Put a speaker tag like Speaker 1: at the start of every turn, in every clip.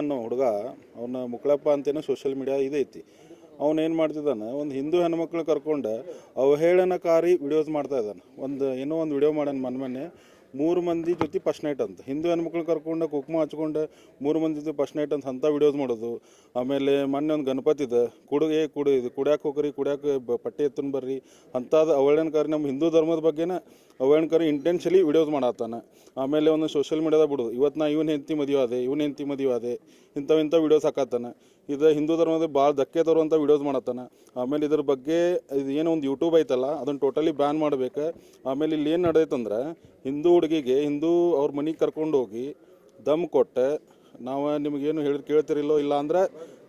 Speaker 1: ಅನ್ನೋ ಹುಡುಗ, ಅವನ ಮುಕ್ಳಪ್ಪ ಅಂತೇನೋ ಸೋಷಿಯಲ್ ಮೀಡಿಯಾ ಇದೈತಿ ಅವನೇನು ಮಾಡ್ತಿದ್ದಾನೆ, ಒಂದು ಹಿಂದೂ ಹೆಣ್ಮಕ್ಳು ಕರ್ಕೊಂಡು ಅವಹೇಳನಕಾರಿ ವಿಡಿಯೋಸ್ ಮಾಡ್ತಾ ಇದ್ದಾನೆ. ಒಂದು ಏನೋ ಒಂದು ವಿಡಿಯೋ ಮನ್ ಮೊನ್ನೆ ಮೂರು ಮಂದಿ ಜೊತೆ ಫಸ್ಟ್ ನೈಟ್ ಅಂತ. ಹಿಂದೂ ಹೆಣ್ಮಕ್ಳು ಕರ್ಕೊಂಡು ಕುಕ್ಮ ಹಚ್ಕೊಂಡು ಮೂರು ಮಂದಿ ಜೊತೆ ಫಸ್ಟ್ ನೈಟ್ ಅಂತ ಅಂಥ ವಿಡಿಯೋಸ್ ಮಾಡೋದು. ಆಮೇಲೆ ಮೊನ್ನೆ ಒಂದು ಗಣಪತಿ ಇದೆ. ಕುಡುಗೆ, ಕುಡು ಇದು ಕುಡ್ಯಾಕೆ ಹೋಗ್ರಿ, ಕುಡ್ಯಾಕ ಪಟ್ಟೆ ಎತ್ತನ್ ಬರ್ರಿ. ಅಂಥದ್ದು ಅವಹೇಳನಕಾರಿ ನಮ್ಮ ಹಿಂದೂ ಧರ್ಮದ ಬಗ್ಗೆನೇ ಅವಹೇಳನಕಾರಿ ಇಂಟೆನ್ಷಲಿ ವಿಡಿಯೋಸ್ ಮಾಡತ್ತಾನ. ಆಮೇಲೆ ಒಂದು ಸೋಷಿಯಲ್ ಮೀಡಿಯಾದಾಗ ಬಿಡೋದು. ಇವತ್ತು ನಾ ಇವನ್ ಹೆಂಡತಿ ಮದುವೆ ಆದೆ, ಇವನ್ ಹೆಂಡತಿ ಮದುವೆ ಆದೆ, ಇಂಥವು ಇಂಥ ವಿಡಿಯೋಸ್ ಹಾಕತ್ತಾನ. ಇದು ಹಿಂದೂ ಧರ್ಮದ ಭಾಳ ಧಕ್ಕೆ ತರುವಂಥ ವಿಡಿಯೋಸ್ ಮಾಡತ್ತಾನ. ಆಮೇಲೆ ಇದ್ರ ಬಗ್ಗೆ ಇದು ಏನೋ ಒಂದು ಯೂಟ್ಯೂಬ್ ಐತಲ್ಲ, ಅದನ್ನು ಟೋಟಲಿ ಬ್ಯಾನ್ ಮಾಡ್ಬೇಕು. ಆಮೇಲೆ ಇಲ್ಲಿ ಏನು ನಡೆದೈತಂದ್ರೆ, ಹಿಂದೂ ಹುಡುಗಿಗೆ, ಹಿಂದೂ ಅವ್ರ ಮನೆಗೆ ಕರ್ಕೊಂಡು ಹೋಗಿ ದಮ್ ಕೊಟ್ಟೆ, ನಾವು ನಿಮಗೇನು ಹೇಳಿ ಕೇಳ್ತಿರಿಲ್ಲೋ ಇಲ್ಲ ಅಂದ್ರೆ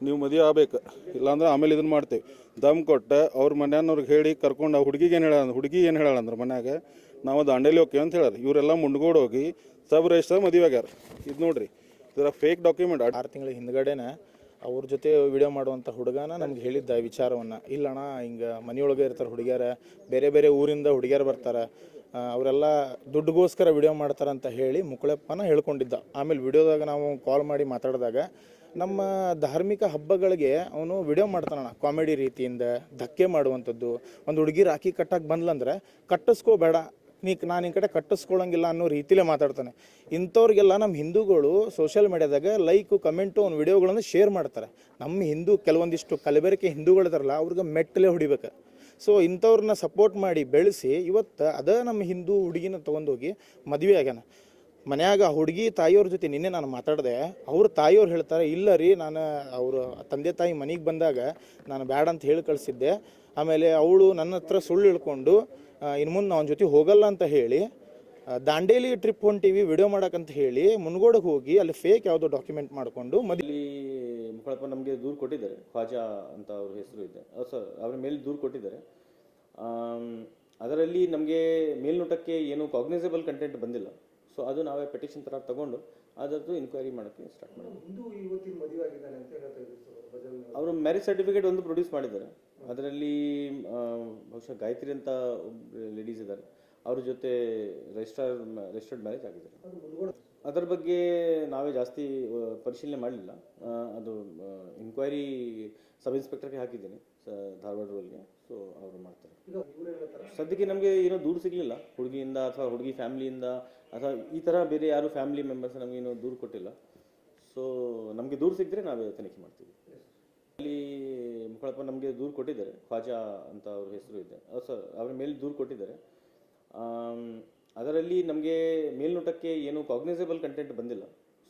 Speaker 1: ನೀವು ಮದುವೆ ಆಗ್ಬೇಕು. ಇಲ್ಲಾಂದ್ರೆ ಆಮೇಲೆ ಇದನ್ನು ಮಾಡ್ತೇವೆ. ದಮ್ ಕೊಟ್ಟು ಅವ್ರ ಮನೆಯವ್ರಿಗೆ ಹೇಳಿ ಕರ್ಕೊಂಡು ಆ ಹುಡುಗಿಗೆ ಏನು ಹೇಳ ಹುಡುಗಿ ಏನು ಹೇಳಲ್ಲ ಅಂದ್ರೆ ಮನ್ಯಾಗ, ನಾವು ದಾಂಡೇಲಿ ಹೋಗ್ತೀವಿ ಅಂತ ಹೇಳ್ಯಾರ ಇವರೆಲ್ಲ ಮುಂಡ್ಗೋಡು ಹೋಗಿ ಸಬ್ ರಿಜಿಸ್ಟರ್ ಮದುವೆ ಆಗ್ಯಾರ. ಇದು ನೋಡ್ರಿ, ಇದರ ಫೇಕ್ ಡಾಕ್ಯುಮೆಂಟ್
Speaker 2: ಆರು ತಿಂಗಳ ಹಿಂದ್ಗಡೆನೆ ಅವ್ರ ಜೊತೆ ವಿಡಿಯೋ ಮಾಡುವಂಥ ಹುಡುಗನ ನಮ್ಗೆ ಹೇಳಿದ್ದ ವಿಚಾರವನ್ನು. ಇಲ್ಲಣ್ಣ, ಹಿಂಗೆ ಮನೆಯೊಳಗೆ ಇರ್ತಾರೆ ಹುಡುಗಿಯರ, ಬೇರೆ ಬೇರೆ ಊರಿಂದ ಹುಡುಗಿಯರು ಬರ್ತಾರೆ ಅವರೆಲ್ಲ ದುಡ್ಡುಗೋಸ್ಕರ ವಿಡಿಯೋ ಮಾಡ್ತಾರೆ ಅಂತ ಹೇಳಿ ಮುಕುಳಪ್ಪನ ಹೇಳ್ಕೊಂಡಿದ್ದ. ಆಮೇಲೆ ವಿಡಿಯೋದಾಗ ನಾವು ಕಾಲ್ ಮಾಡಿ ಮಾತಾಡಿದಾಗ ನಮ್ಮ ಧಾರ್ಮಿಕ ಹಬ್ಬಗಳಿಗೆ ಅವನು ವಿಡಿಯೋ ಮಾಡ್ತಾನಣ್ಣ. ಕಾಮಿಡಿ ರೀತಿಯಿಂದ ಧಕ್ಕೆ ಮಾಡುವಂಥದ್ದು. ಒಂದು ಹುಡುಗಿ ರಾಖಿ ಕಟ್ಟಕ್ಕೆ ಬಂದ್ಲಂದ್ರೆ ಕಟ್ಟಿಸ್ಕೋಬೇಡ. ನೀ ನಾನು ಈ ಕಡೆ ಕಟ್ಟಿಸ್ಕೊಳಂಗಿಲ್ಲ ಅನ್ನೋ ರೀತಿಲೇ ಮಾತಾಡ್ತಾನೆ. ಇಂಥವ್ರಿಗೆಲ್ಲ ನಮ್ಮ ಹಿಂದೂಗಳು ಸೋಷಿಯಲ್ ಮೀಡಿಯಾದಾಗ ಲೈಕು ಕಮೆಂಟು ಒಂದು ವಿಡಿಯೋಗಳನ್ನು ಶೇರ್ ಮಾಡ್ತಾರೆ. ನಮ್ಮ ಹಿಂದೂ ಕೆಲವೊಂದಿಷ್ಟು ಕಲಬೆರಕೆ ಹಿಂದೂಗಳಿದಾರಲ್ಲ ಅವ್ರಿಗೆ ಮೆಟ್ಟಲೇ ಹೊಡಿಬೇಕು. ಸೊ ಇಂಥವ್ರನ್ನ ಸಪೋರ್ಟ್ ಮಾಡಿ ಬೆಳೆಸಿ ಇವತ್ತು ಅದೇ ನಮ್ಮ ಹಿಂದೂ ಹುಡುಗಿನ ತೊಗೊಂಡೋಗಿ ಮದುವೆ ಆಗ್ಯಾನ. ಮನ್ಯಾಗ ಹುಡುಗಿ ತಾಯಿಯವ್ರ ಜೊತೆ ನಿನ್ನೆ ನಾನು ಮಾತಾಡಿದೆ, ಅವ್ರ ತಾಯಿಯವ್ರು ಹೇಳ್ತಾರೆ, ಇಲ್ಲ ರೀ ನಾನು ಅವರು ತಂದೆ ತಾಯಿ ಮನೆಗೆ ಬಂದಾಗ ನಾನು ಬ್ಯಾಡ ಅಂತ ಹೇಳಿ ಕಳಿಸಿದ್ದೆ. ಆಮೇಲೆ ಅವಳು ನನ್ನ ಹತ್ರ ಸುಳ್ಳು ಇಳ್ಕೊಂಡು ಇನ್ನು ಮುಂದೆ ಅವನ ಜೊತೆ ಹೋಗಲ್ಲ ಅಂತ ಹೇಳಿ ದಾಂಡೇಲಿ ಟ್ರಿಪ್ ಹೊಂಟಿವಿ ವಿಡಿಯೋ ಮಾಡಕ್ಕಂತ ಹೇಳಿ ಮುನ್ಗೋಡಕ್ಕೆ ಹೋಗಿ ಅಲ್ಲಿ ಫೇಕ್ ಯಾವುದೋ ಡಾಕ್ಯುಮೆಂಟ್ ಮಾಡಿಕೊಂಡು ಮದುವೆ
Speaker 3: ಇಲ್ಲಿ ಮುಖಳಪ್ಪ ನಮಗೆ ದೂರು ಕೊಟ್ಟಿದ್ದಾರೆ ಖ್ವಾಜಾ ಅಂತ ಅವ್ರ ಹೆಸರು ಇದೆ. ಸರ್ ಅವ್ರ ಮೇಲೆ ದೂರು ಕೊಟ್ಟಿದ್ದಾರೆ. ಅದರಲ್ಲಿ ನಮಗೆ ಮೇಲ್ನೋಟಕ್ಕೆ ಏನು ಕಾಗ್ನೈಸೇಬಲ್ ಕಂಟೆಂಟ್ ಬಂದಿಲ್ಲ. ಸೊ ಅದು ನಾವೇ ಪೆಟಿಷನ್ ಥರ ತಗೊಂಡು ಅದರದ್ದು ಇನ್ಕ್ವೈರಿ ಮಾಡೋಕ್ಕೆ ಸ್ಟಾರ್ಟ್ ಮಾಡಿದ್ವಿ. ಅವರು. ಮ್ಯಾರೇಜ್ ಸರ್ಟಿಫಿಕೇಟ್ ಒಂದು ಪ್ರೊಡ್ಯೂಸ್ ಮಾಡಿದ್ದಾರೆ. ಅದರಲ್ಲಿ ಬಹುಶಃ ಗಾಯತ್ರಿ ಅಂತ ಲೇಡೀಸ್ ಇದ್ದಾರೆ. ಅವ್ರ ಜೊತೆ ರಿಜಿಸ್ಟರ್ ರಿಜಿಸ್ಟರ್ಡ್ ಮ್ಯಾರೇಜ್ ಆಗಿದ್ದಾರೆ. ಅದರ ಬಗ್ಗೆ ನಾವೇ ಜಾಸ್ತಿ ಪರಿಶೀಲನೆ ಮಾಡಲಿಲ್ಲ. ಅದು ಇನ್ಕ್ವೈರಿ ಸಬ್ ಇನ್ಸ್ಪೆಕ್ಟರ್ಗೆ ಹಾಕಿದ್ದೀನಿ ಧಾರವಾಡ ರೂಲ್ಗೆ ಸೊ ಅವರು ಮಾಡ್ತಾರೆ. ಸದ್ಯಕ್ಕೆ ನಮಗೆ ಏನೋ ದೂರು ಸಿಗಲಿಲ್ಲ. ಹುಡುಗಿಯಿಂದ ಅಥವಾ ಹುಡುಗಿ ಫ್ಯಾಮಿಲಿಯಿಂದ ಅಥವಾ ಈ ಥರ ಬೇರೆ ಯಾರು ಫ್ಯಾಮಿಲಿ ಮೆಂಬರ್ಸ್ ನಮಗೇನೋ ದೂರು ಕೊಟ್ಟಿಲ್ಲ. ಸೊ ನಮಗೆ ದೂರು ಸಿಕ್ಕಿದ್ರೆ ನಾವೇ ತನಿಖೆ ಮಾಡ್ತೀವಿ. ಅಲ್ಲಿ ಮುಖಳಪ್ಪ ನಮಗೆ ದೂರು ಕೊಟ್ಟಿದ್ದಾರೆ, ಖ್ವಾಜಾ ಅಂತ ಅವ್ರ ಹೆಸರು ಇದೆ. ಸರ್ ಅವ್ರ ಮೇಲೆ ದೂರು ಕೊಟ್ಟಿದ್ದಾರೆ. ಅದರಲ್ಲಿ ನಮಗೆ ಮೇಲ್ನೋಟಕ್ಕೆ ಏನು ಕಾಗ್ನೈಸೇಬಲ್ ಕಂಟೆಂಟ್ ಬಂದಿಲ್ಲ.